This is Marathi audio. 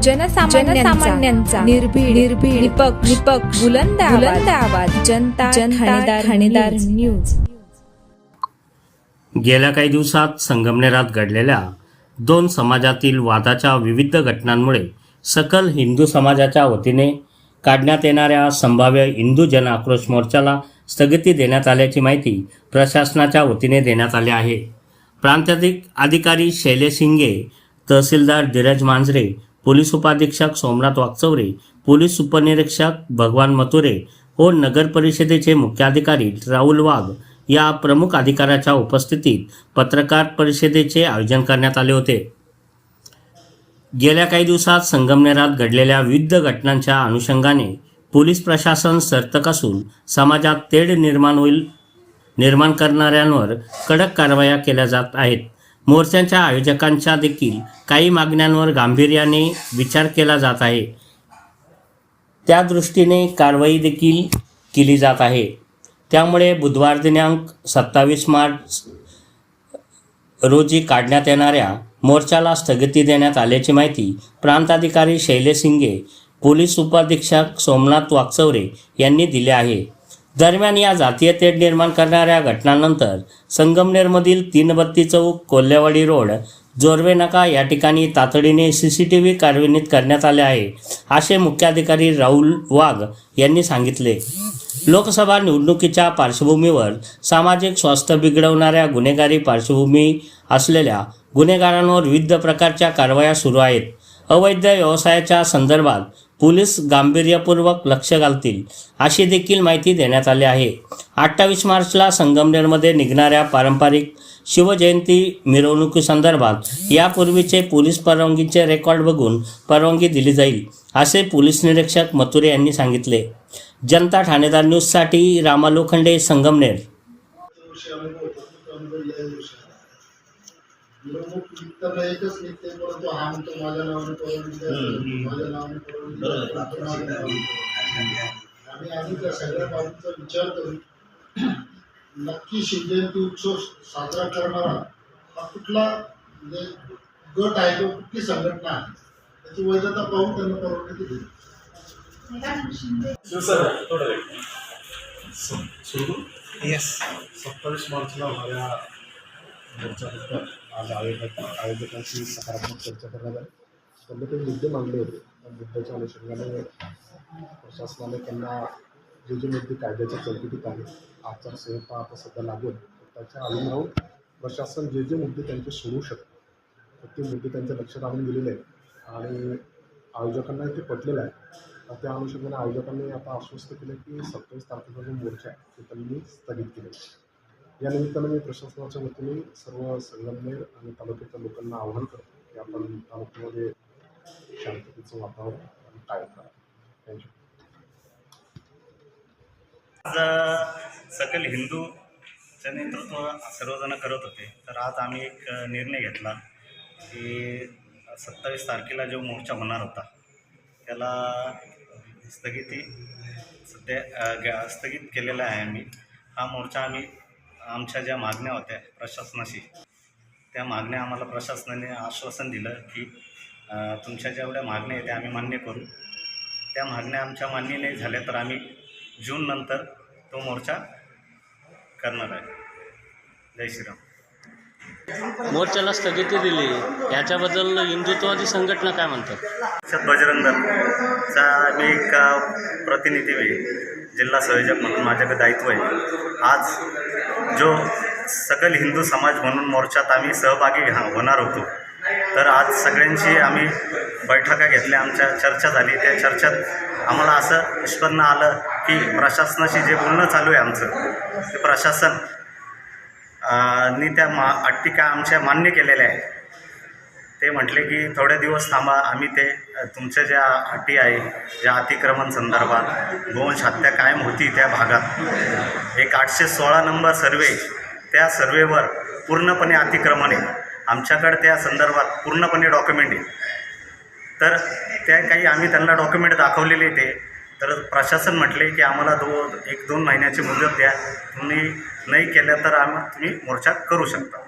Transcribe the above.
जनसामान्यांचा निर्भीड निर्भीड निपक्ष निपक्ष बुलंद बुलंद आवाज. जनता जनता ठाणेदार न्यूज. गेल्या काही दिवसात संगमनेरात घडलेल्या दोन समाजातील वादाच्या विविध घटनांमुळे सकल हिंदू समाजाच्या वतीने काढण्यात येणाऱ्या संभाव्य हिंदू जन आक्रोश मोर्चाला स्थगिती देण्यात आल्याची माहिती प्रशासनाच्या वतीने देण्यात आली आहे. प्रांताधिक अधिकारी शैलेश शिंगे तहसीलदार धीरज मांजरे पोलीस उपाधीक्षक सोमनाथ वागचौरे पोलीस उपनिरीक्षक भगवान मथुरे व नगर परिषदेचे मुख्याधिकारी राहुल वाघ या प्रमुख अधिकाऱ्याच्या उपस्थितीत पत्रकार परिषदेचे आयोजन करण्यात आले होते. गेल्या काही दिवसात संगमनेरात घडलेल्या विविध घटनांच्या अनुषंगाने पोलीस प्रशासन सर्तक असून समाजात तेढ निर्माण होईल निर्माण करणाऱ्यांवर कडक कारवाया केल्या जात आहेत. मोर्चांच्या आयोजकांच्या देखील काही मागण्यांवर गांभीर्याने विचार केला जात आहे. त्या दृष्टीने कारवाई देखील केली जात आहे. त्यामुळे बुधवार दिनांक सत्तावीस मार्च रोजी काढण्यात येणाऱ्या मोर्चाला स्थगिती देण्यात आल्याची माहिती प्रांताधिकारी शैलेश सिंगे पोलीस उपाधीक्षक सोमनाथ वाकचौरे यांनी दिली आहे. दरम्यान या जातीय तेढ निर्माण करणाऱ्या घटनांनंतर संगमनेरमधील तीन बत्ती चौक कोल्हेवाडी रोड जोरवे नाका या ठिकाणी तातडीने सी सी टी व्ही कार्यान्वित करण्यात आले आहे असे मुख्याधिकारी राहुल वाघ यांनी सांगितले. लोकसभा निवडणुकीच्या पार्श्वभूमीवर सामाजिक स्वास्थ्य बिघडवणाऱ्या गुन्हेगारी पार्श्वभूमी असलेल्या गुन्हेगारांवर विविध प्रकारच्या कारवाया सुरू आहेत. अवैध व्यवसायाच्या संदर्भात पोलीस गांभीर्यपूर्वक लक्ष घालतील अशी देखील माहिती देण्यात आली आहे. अठ्ठावीस मार्चला संगमनेरमध्ये निघणाऱ्या पारंपरिक शिवजयंती मिरवणुकीसंदर्भात यापूर्वीचे पोलीस परवानगीचे रेकॉर्ड बघून परवानगी दिली जाईल असे पोलीस निरीक्षक मथुरे यांनी सांगितले. जनता ठाणेदार न्यूजसाठी रामा लोखंडे संगमनेर विषय अनुभव होतो तो अनुभव या विषयाला मिरवणूक निघताना एकच निघते परंतु हा म्हणतो माझ्या नावाने माझ्या नावाने द्या. आणि आम्ही त्या सगळ्या बाबीचा विचार करून नक्की शिवजयंती उत्सव साजरा करणारा हा कुठला म्हणजे गट आहे किंवा कुठली संघटना आहे त्याची वैधता पाहून त्यांना परवानगी दिली. सत्तावीस मार्चला होणाऱ्या मोर्चाबद्दल आज आयोजक आयोजकांशी सकारात्मक चर्चा करण्यात आली. त्यांनी काही मुद्दे मांडले होते. त्या मुद्द्याच्या अनुषंगाने प्रशासनाने त्यांना जे जे मुद्दे कायद्याच्या चौकटीत आहेत आचारसंहिता आता सध्या लागू आहे त्याच्या अधीन राहून प्रशासन जे जे मुद्दे त्यांचे सोडू शकतं तर ते मुद्दे त्यांच्या लक्षात आणून दिलेले आहेत. आणि आयोजकांना ते पटलेलं आहे. तर त्या अनुषंगाने आयोजकांनी आता आश्वस्त केलं की सत्तावीस तारखेचा जो मोर्चा आहे तो त्यांनी स्थगित केलेला आहे. या निमित्तानं मी प्रशासनाच्या वतीने सर्व संगमनेर आणि तालुक्याच्या लोकांना आवाहन करतो की आपण तालुक्यामध्ये शांततेचं वातावरण आपण कायम करा थँक्यू आज सकल हिंदूचं नेतृत्व सर्वजण करत होते. तर आज आम्ही एक निर्णय घेतला की सत्तावीस तारखेला जो मोर्चा होणार होता त्याला स्थगिती सध्या स्थगित केलेला आहे आम्ही. हा मोर्चा आम्ही आमच्या ज्या मागण्या होत्या प्रशासनाशी त्या मागण्या आम्हाला प्रशासनाने आश्वासन दिलं की तुमच्या जेवढ्या मागण्या आहेत त्या आम्ही मान्य करू. त्या मागण्या आमच्या मान्य नाही झाल्या तर आम्ही जून नंतर तो मोर्चा करणार आहे. जय श्रीराम. मोर्चाला स्थगिती दिली. याच्याबद्दल हिंदुत्वादी संघटना काय म्हणतात? बजरंग दलचा मी एक प्रतिनिधी जिल्हा संयोजक म्हणून माझ्याकडे दायित्व आहे. आज जो सकल हिंदू समाज म्हणून मोर्चात आम्ही सहभागी होणार होतो. तर आज सगळ्यांची आम्ही बैठका घेतल्या आमच्या चर्चा झाली. त्या चर्चेत आम्हाला असं निष्पन्न आलं की प्रशासनाशी जे बोलणं चालू आहे आमचं ते प्रशासन नी त्या मा अट्टी आमच्या मान्य केलेल्या आहे ते म्हटले की थोडे दिवस थांबा आम्ही ते तुमच्या ज्या अटी आहे ज्या अतिक्रमण संदर्भात गोवंश हत्या कायम होती त्या भागात. एक आठशे सोळा नंबर सर्वे त्या सर्वेवर पूर्णपणे अतिक्रमण आहे. आमच्याकडे त्या संदर्भात पूर्णपणे डॉक्युमेंट आहे. तर त्या काही आम्ही त्यांना डॉक्युमेंट दाखवलेले ते. तर प्रशासन म्हटले की आम्हाला दो एक दोन महिन्याची मुदत द्या. तुम्ही नाही केलं तर आम्ही तुम्ही मोर्चा करू शकता.